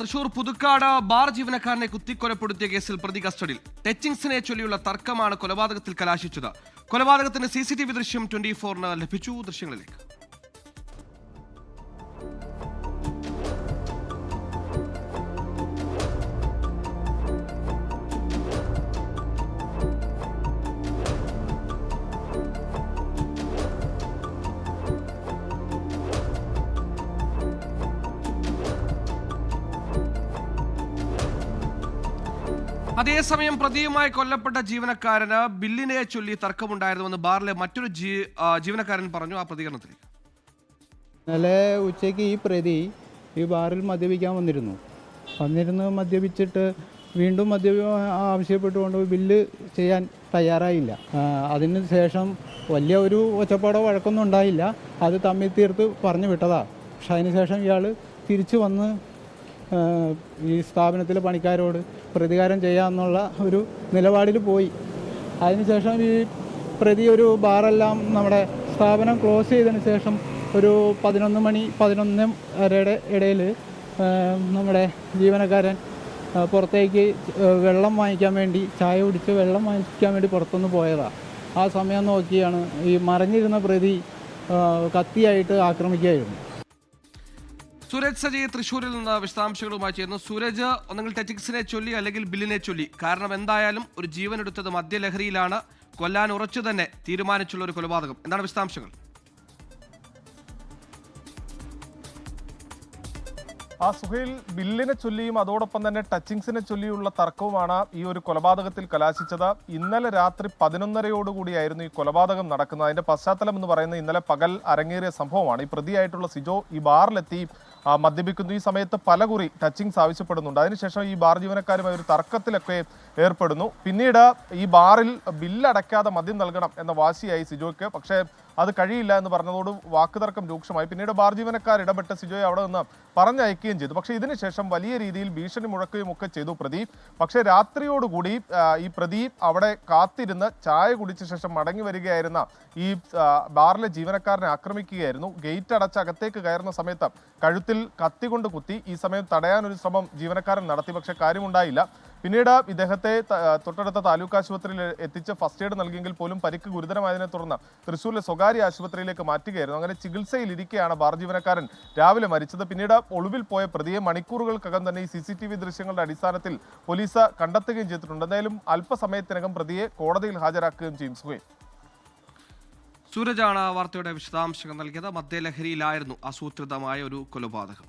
Thrissur Puthukkad bar ജീവനക്കാരനെ കുത്തിക്കൊലപ്പെടുത്തിയ കേസിൽ പ്രതി കസ്റ്റഡിയിൽ. ടച്ചിങ്സിനെ ചൊല്ലിയുള്ള തർക്കമാണ് കൊലപാതകത്തിൽ കലാശിച്ചത്. കൊലപാതകത്തിന്റെ സി സി ടി വി ദൃശ്യം ട്വന്റി ഫോറിന് ലഭിച്ചു. ദൃശ്യങ്ങളിലേക്ക്. അതേസമയം പ്രതിയുമായി കൊല്ലപ്പെട്ട ജീവനക്കാരന് ബില്ലിനെ ചൊല്ലി തർക്കമുണ്ടായിരുന്നുവെന്ന് ബാറിലെ മറ്റൊരു ജീവനക്കാരൻ പറഞ്ഞു ആ പ്രതികരണത്തിൽ. ഇന്നലെ ഉച്ചയ്ക്ക് ഈ പ്രതി ഈ ബാറിൽ മദ്യപിക്കാൻ വന്നിരുന്നു. വന്നിരുന്ന് മദ്യപിച്ചിട്ട് വീണ്ടും മദ്യപം ആവശ്യപ്പെട്ടുകൊണ്ട് ബില്ല് ചെയ്യാൻ തയ്യാറായില്ല. അതിന് ശേഷം വലിയ ഒരു ഒച്ചപ്പാടോ വഴക്കൊന്നും ഉണ്ടായില്ല. അത് തമ്മിൽ തീർത്ത് പറഞ്ഞു വിട്ടതാണ് പക്ഷെ അതിന് ശേഷം ഇയാൾ തിരിച്ചു വന്ന് ഈ സ്ഥാപനത്തിലെ പണിക്കാരോട് പ്രതികാരം ചെയ്യാമെന്നുള്ള ഒരു നിലപാടിൽ പോയി. അതിനുശേഷം ഈ പ്രതി ഒരു ബാറെല്ലാം നമ്മുടെ സ്ഥാപനം ക്ലോസ് ചെയ്തതിന് ശേഷം ഒരു പതിനൊന്ന് മണി പതിനൊന്ന് വരെയുടെ ഇടയിൽ നമ്മുടെ ജീവനക്കാരൻ പുറത്തേക്ക് വെള്ളം വാങ്ങിക്കാൻ വേണ്ടി ചായ കുടിച്ച് വെള്ളം വാങ്ങിക്കാൻ വേണ്ടി പുറത്തുനിന്ന് പോയതാണ് ആ സമയം നോക്കിയാണ് ഈ മറിഞ്ഞിരുന്ന പ്രതി കത്തിയായിട്ട് ആക്രമിക്കുകയായിരുന്നു. സൂരജ് സജയ് തൃശ്ശൂരിൽ നിന്ന് വിശദാംശങ്ങളുമായി ചേരുന്നു. സുരജ് ഒന്നെങ്കിൽ ടെറ്റിക്സിനെ ചൊല്ലി അല്ലെങ്കിൽ ബില്ലിനെ ചൊല്ലി. കാരണം എന്തായാലും ഒരു ജീവൻ എടുത്തത് മദ്യലഹരിയിലാണ് കൊല്ലാൻ ഉറച്ചു തന്നെ തീരുമാനിച്ചുള്ള ഒരു കൊലപാതകം. എന്താണ് വിശദാംശങ്ങൾ? ആ സുഹൈൽ ബില്ലിനെ ചൊല്ലിയും അതോടൊപ്പം തന്നെ ടച്ചിങ്സിനെ ചൊല്ലിയുള്ള തർക്കവുമാണ് ഈ ഒരു കൊലപാതകത്തിൽ കലാശിച്ചത്. ഇന്നലെ രാത്രി പതിനൊന്നരയോടുകൂടിയായിരുന്നു ഈ കൊലപാതകം നടക്കുന്നത്. അതിന്റെ പശ്ചാത്തലം എന്ന് പറയുന്നത് ഇന്നലെ പകൽ അരങ്ങേറിയ സംഭവമാണ്. ഈ പ്രതിയായിട്ടുള്ള സിജോ ഈ ബാറിലെത്തി. മദ്യപിക്കുന്നു. ഈ സമയത്ത് പലകുറി ടച്ചിങ്സ് ആവശ്യപ്പെടുന്നുണ്ട്. അതിനുശേഷം ഈ ബാർ ജീവനക്കാരുമായി ഒരു തർക്കത്തിലൊക്കെ ഏർപ്പെടുന്നു. പിന്നീട് ഈ ബാറിൽ ബില്ലടയ്ക്കാതെ മദ്യം നൽകണം എന്ന വാശിയായി സിജോയ്ക്ക്. പക്ഷേ അത് കഴിയില്ല എന്ന് പറഞ്ഞതോട് വാക്കുതർക്കം രൂക്ഷമായി. പിന്നീട് ബാർ ജീവനക്കാർ ഇടപെട്ട് സിജോയെ അവിടെ നിന്ന് പറഞ്ഞയക്കുകയും ചെയ്തു. പക്ഷേ ഇതിനുശേഷം വലിയ രീതിയിൽ ഭീഷണി മുഴക്കുകയും ഒക്കെ ചെയ്തു പ്രദീപ്. പക്ഷേ രാത്രിയോടുകൂടി ഈ പ്രദീപ് അവിടെ കാത്തിരുന്ന് ചായ കുടിച്ച ശേഷം മടങ്ങി വരികയായിരുന്ന ഈ ബാറിലെ ജീവനക്കാരനെ ആക്രമിക്കുകയായിരുന്നു. ഗേറ്റ് അടച്ച് അകത്തേക്ക് കയറുന്ന സമയത്ത് കഴുത്തിൽ കത്തി കൊണ്ട് കുത്തി ഈ സമയം തടയാനൊരു ശ്രമം ജീവനക്കാരൻ നടത്തി. പക്ഷേ കാര്യമുണ്ടായില്ല. പിന്നീട് ഇദ്ദേഹത്തെ തൊട്ടടുത്ത താലൂക്ക് ആശുപത്രിയിൽ എത്തിച്ച് ഫസ്റ്റ് എയ്ഡ് നൽകിയെങ്കിൽ പോലും പരിക്ക് ഗുരുതരമായതിനെ തുടർന്ന് തൃശ്ശൂരിലെ സ്വകാര്യ ആശുപത്രിയിലേക്ക് മാറ്റുകയായിരുന്നു. അങ്ങനെ ചികിത്സയിൽ ഇരിക്കെയാണ് ബാർ ജീവനക്കാരൻ രാവിലെ മരിച്ചത്. പിന്നീട് ഒളിവിൽ പോയ പ്രതിയെ മണിക്കൂറുകൾക്കകം തന്നെ ഈ സി ദൃശ്യങ്ങളുടെ അടിസ്ഥാനത്തിൽ പോലീസ് കണ്ടെത്തുകയും ചെയ്തിട്ടുണ്ട്. എന്തായാലും അല്പസമയത്തിനകം പ്രതിയെ കോടതിയിൽ ഹാജരാക്കുകയും ചെയ്യും. സുഹേ സൂരജാണ് വാർത്തയുടെ വിശദാംശങ്ങൾ നൽകിയത്. മദ്യലഹരിയിലായിരുന്നു ആസൂത്രിതമായ ഒരു കൊലപാതകം.